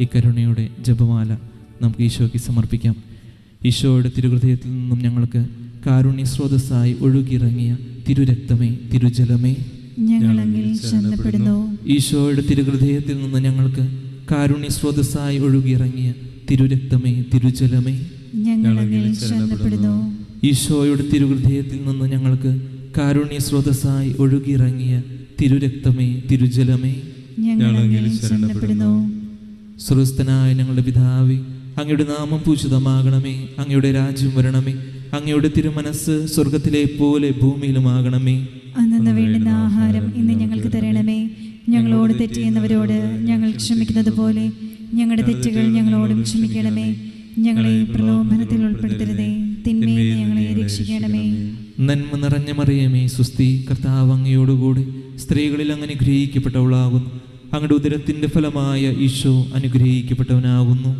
ഈ കരുണയുടെ ജപമാല നമുക്ക് ഈശോയ്ക്ക് സമർപ്പിക്കാം. ഈശോയുടെ തിരുഹൃദയത്തിൽ നിന്നും ഞങ്ങൾക്ക് കാരുണ്യ സ്രോതസ്സായി ഒഴുകിയിറങ്ങിയ തിരുരക്തമേ തിരുജലമേ. ഈശോയുടെ തിരുഹൃദയത്തിൽ നിന്ന് ഞങ്ങൾക്ക് കാരുണ്യ സ്രോതസ്സായി ഒഴുകിയിറങ്ങിയ തിരുരക്തമേ തിരുജലമേ. ഈശോയുടെ തിരുഹൃദയത്തിൽ നിന്ന് ഞങ്ങൾക്ക് കാരുണ്യ സ്രോതസ്സായി ഒഴുകിയിറങ്ങിയ തിരുരക്തമേ തിരുജലമേ. ഞങ്ങൾ ശരണപ്പെടുന്നു? സ്വർഗസ്ഥനായ ഞങ്ങളുടെ പിതാവേ അങ്ങയുടെ നാമം പൂജിതമാകണമേ അങ്ങയുടെ രാജ്യം വരണമേ അങ്ങയുടെ തിരുമനസ് സ്വർഗത്തിലെ പോലെ ഭൂമിയിലുമാകണമേ. അന്നു വേണ്ടുന്ന ആഹാരം ഇന്ന് ഞങ്ങൾക്ക് തരണമേ. ഞങ്ങളോട് തെറ്റിയെന്നവരോട് ഞങ്ങൾ ക്ഷമിക്കുന്നത് പോലെ ഞങ്ങളുടെ തെറ്റുകൾ ഞങ്ങളോടും ക്ഷമിക്കണമേ. ഞങ്ങളെ പ്രലോഭനത്തിൽ ഉൾപ്പെടുത്തരുതേ. തിന്മയെ ഞങ്ങളെ രക്ഷിക്കണമേ. നന്മ നിറഞ്ഞ മറിയമേ സുസ്തി കർത്താവ് അങ്ങയോടുകൂടി സ്ത്രീകളിൽ അങ്ങനെ അനുഗ്രഹിക്കപ്പെട്ടവളാകുന്നു. അങ്ങയുടെ ഉദരത്തിന്റെ ഫലമായ ഈശോ അനുഗ്രഹിക്കപ്പെട്ടവനാകുന്നു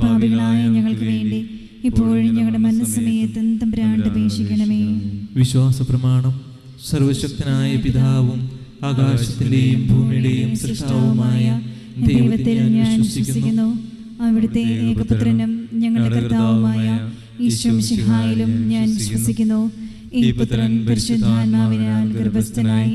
പാപികളായ ഞങ്ങൾക്ക് വേണ്ടി ഇപ്പോഴും ഞങ്ങളുടെ മനസ്സമയത്തും തമ്പുരാണ്ട് അപേക്ഷിക്കണമേ. വിശ്വാസ പ്രമാണം സർവശക്തനായ പിതാവും ആകാശത്തിന്റെയും ഭൂമിയുടെയും സൃഷ്ടാവുമായ ദൈവത്തിൽ ഞാൻ വിശ്വസിക്കുന്നു. അവിടുത്തെ ഏകപുത്രനും ഞങ്ങളുടെ കർത്താവുമായ ഈശ്വം ശിഹായിലും ഞാൻ വിശ്വസിക്കുന്നു. ഈ പുത്രൻ പരിശുദ്ധാത്മാവിനാൽ ഗർഭസ്ഥനായി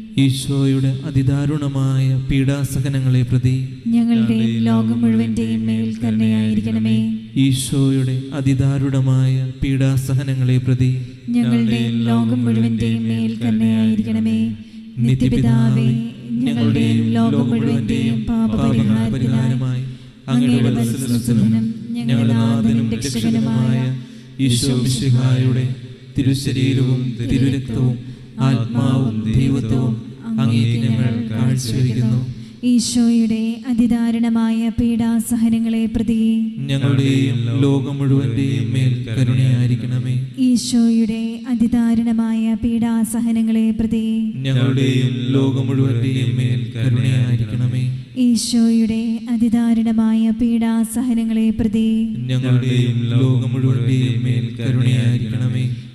ഈശോയുടെ അതിദാരുണമായ പീഡാസഹനങ്ങളെ പ്രതി ഞങ്ങളുടെ ലോകം മുഴുവന്റെയും മേൽ കരുണയായിരിക്കണമേ ഈശോയുടെ അതിദാരുണമായ പീഡാസഹനങ്ങളെ പ്രതി ഞങ്ങളുടെ ലോകം മുഴുവന്റെയും മേൽ കരുണയായിരിക്കണമേ നിത്യപിതാവേ ഞങ്ങളുടെ ലോകം മുഴുവന്റെയും പാപപരിഹാരമായി അങ്ങയുടെ ഞങ്ങളുടെ നാഥനും രക്ഷകനുമായ ഈശോ മിശിഹായുടെ തിരുശരീരവും തിരുരക്തവും ആത്മാവും ദൈവത്വവും കാഴ്ചവെക്കുന്നു. ഈശോയുടെ അതിദാരുണമായ പീഡാസഹനങ്ങളെ പ്രതി ഞങ്ങളുടെയും ലോകം മുഴുവന്റെയും മേൽ കരുണയായിരിക്കണമേ. ഈശോയുടെ അതിദാരുണമായ പീഡാസഹനങ്ങളെ പ്രതി ഞങ്ങളുടെയും ലോകം മുഴുവന്റെയും മേൽ കരുണയായിരിക്കണമേ. ഈശോയുടെ അതിദാരുണമായ പീഡാസഹനങ്ങളെ പ്രതി ഞങ്ങളുടെയും ലോകം മുഴുവന്റെയും മേൽ കരുണയായിരിക്കണമേ.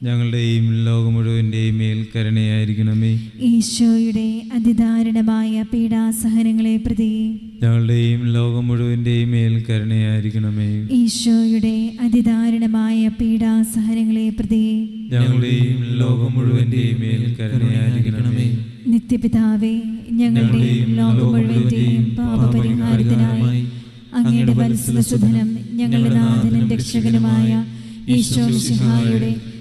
ഞങ്ങളുടെയും ലോകം മുഴുവന്റെയും മേൽക്കരണയായിരിക്കണമേ ഈശോയുടെ അതിദാരുണമായ പീഡാസഹനങ്ങളെ പ്രതി ഞങ്ങളുടെയും ലോകം മുഴുവന്റെയും മേൽക്കരണയായിരിക്കണമേ ഈശോയുടെ അതിദാരുണമായ പീഡാസഹനങ്ങളെ പ്രതി ഞങ്ങളുടെയും ലോകം മുഴുവന്റെയും മേൽ കരുണയായിരിക്കണമേ. നിത്യപിതാവേ ഞങ്ങളുടെയും ലോകം മുഴുവന്റെയും പാപപരിഹാരത്തിനായി അങ്ങയുടെ വത്സലസുധനം ഞങ്ങളുടെ നാഥനും രക്ഷകനുമായ ഈശോ സിഹായുടെ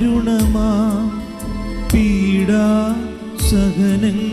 അതിദാരുണമാ പീഡ സഹനങ്ങളെ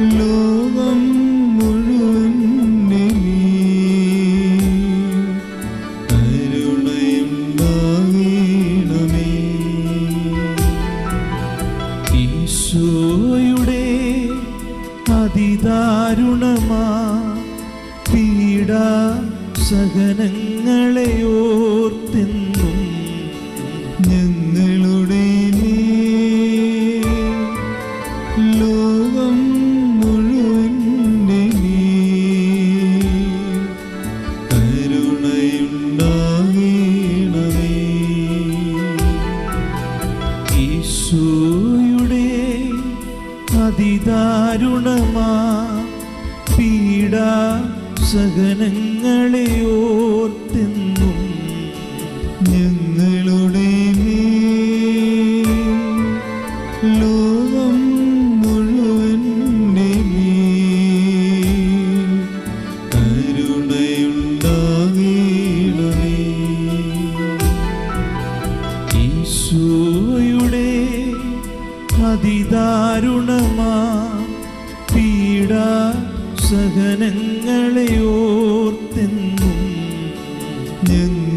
ലോകം മുഴുവന്റെ ഞങ്ങളുടെ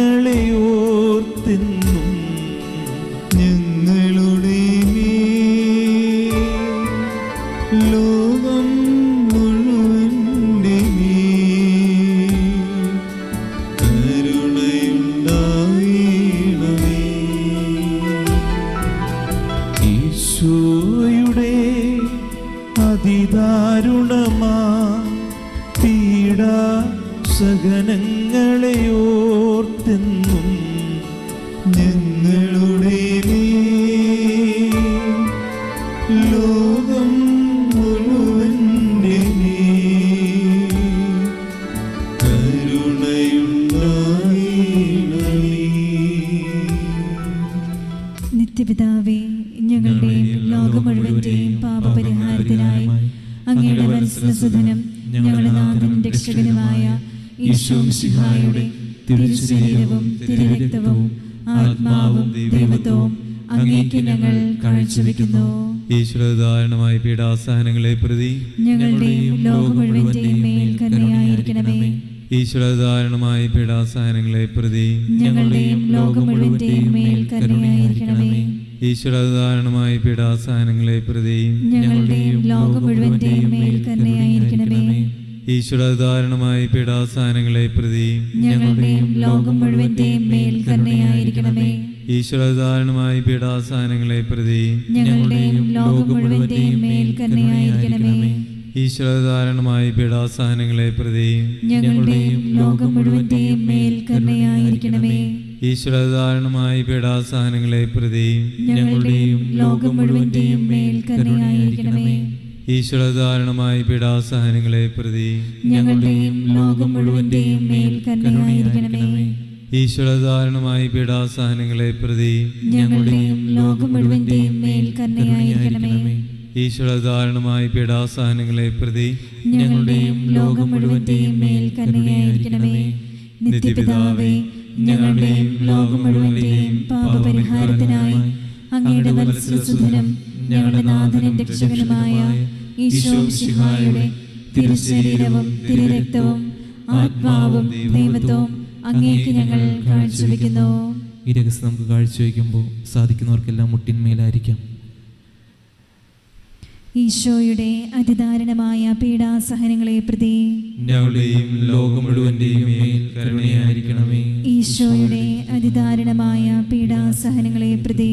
സഹനങ്ങളെ സഹനങ്ങളെ ഓർത്തെന്നും ഞങ്ങളുടെ ലോകം മുഴുവന്റെ നിത്യപിതാവേ ഞങ്ങളുടെയും ലോകം മുഴുവന്റെയും പാപപരിഹാരത്തിനായി അങ്ങയുടെ വത്സലസുധനം ഞങ്ങളുടെ നാഥനും രക്ഷകനുമായ ഈശോ മിശിഹായുടെ തിരുശരീരവും തിരുരക്തവും ആത്മാവും ദൈവത്വവും അങ്ങേക്ക് ഞങ്ങൾ കാഴ്ചവെക്കുന്നു. ഈശ്വരധാരണമായ പീഡാസഹനങ്ങളെ പ്രതി ഞങ്ങളുടെയും ലോകം മുഴുവന്റെയും മേൽ കരുണയായിരിക്കണമേ. ഈശ്വരധാരണമായ പീഡാസഹനങ്ങളെ പ്രതി ഞങ്ങളുടെയും ലോകം മുഴുവന്റെയും മേൽ കരുണയായിരിക്കണമേ. ഈശ്വരധാരണമായ പീഡാസഹനങ്ങളെ പ്രതി ഞങ്ങളുടെയും ലോകം മുഴുവന്റെയും മേൽ കരുണയായിരിക്കണമേ. ഈശ്വരധാരണമായ പീഡാസഹനങ്ങളെ പ്രതി ഞങ്ങളുടെയും ലോകം മുഴുവന്റെയും മേൽ കരുണയായിരിക്കണമേ. ഈശ്വരധാരണമായ പീഡാസഹനങ്ങളെ പ്രതി ഞങ്ങളുടെയും ലോകം മുഴുവന്റെയും മേൽ കരുണയായിരിക്കണമേ. ഈശ്വരധാരണമായ പീഡാസഹനങ്ങളെ പ്രതി ഞങ്ങളുടെയും ലോകം മുഴുവന്റെയും മേൽ കരുണയായിരിക്കണമേ. ഈശ്വരധാരണമായ പീഡാസഹനങ്ങളെ പ്രതി ഞങ്ങളുടെയും ലോകം മുഴുവന്റെയും മേൽ കരുണയായിരിക്കണമേ. ഈശ്വരധാരണമായ പീഡാസഹനങ്ങളെ പ്രതി ഞങ്ങളുടെയും ലോകം മുഴുവന്റെയും മേൽ കരുണയായിരിക്കണമേ. ഈശ്വരധാരണമായ പീഡാസഹനങ്ങളെ പ്രതി ഞങ്ങളുടെയും ലോകം മുഴുവന്റെയും മേൽ കരുണയായിരിക്കണമേ. ഈശ്വരധാരണമായ പീഡാസഹനങ്ങളെ പ്രതി ഞങ്ങളുടെയും ലോകം മുഴുവന്റെയും മേൽ കരുണയായിരിക്കണമേ. നിത്യപിതാവേ ഞങ്ങളുടെയും ലോകം മുഴുവന്റെയും പാപപരിഹാരത്തിനായി അങ്ങയുടെ വത്സലസുധനം ഞങ്ങളുടെ നാഥനും രക്ഷകനുമായ ഈശോ സിഹായുടെ തിരുശരീരവും തിരുരക്തവും ആത്മാവും ദൈവത്വവും അങ്ങേക്ക് ഞങ്ങൾ കാഴ്ചവെക്കുന്നു. ഈ രഹസ്യം നമുക്ക് കാഴ്ചവെക്കുമ്പോൾ സാധിക്കുന്നവർക്കെല്ലാം മുട്ടിന്മേലായിരിക്കാം. ഈശോയുടെ അതിദാരുണമായ പീഡാസഹനങ്ങളെ പ്രതി ഞങ്ങളുടെയും ലോകം മുഴുവന്റെയും മേൽ കരുണയായിരിക്കണമേ. ഈശോയുടെ അതിദാരുണമായ പീഡാസഹനങ്ങളെ പ്രതി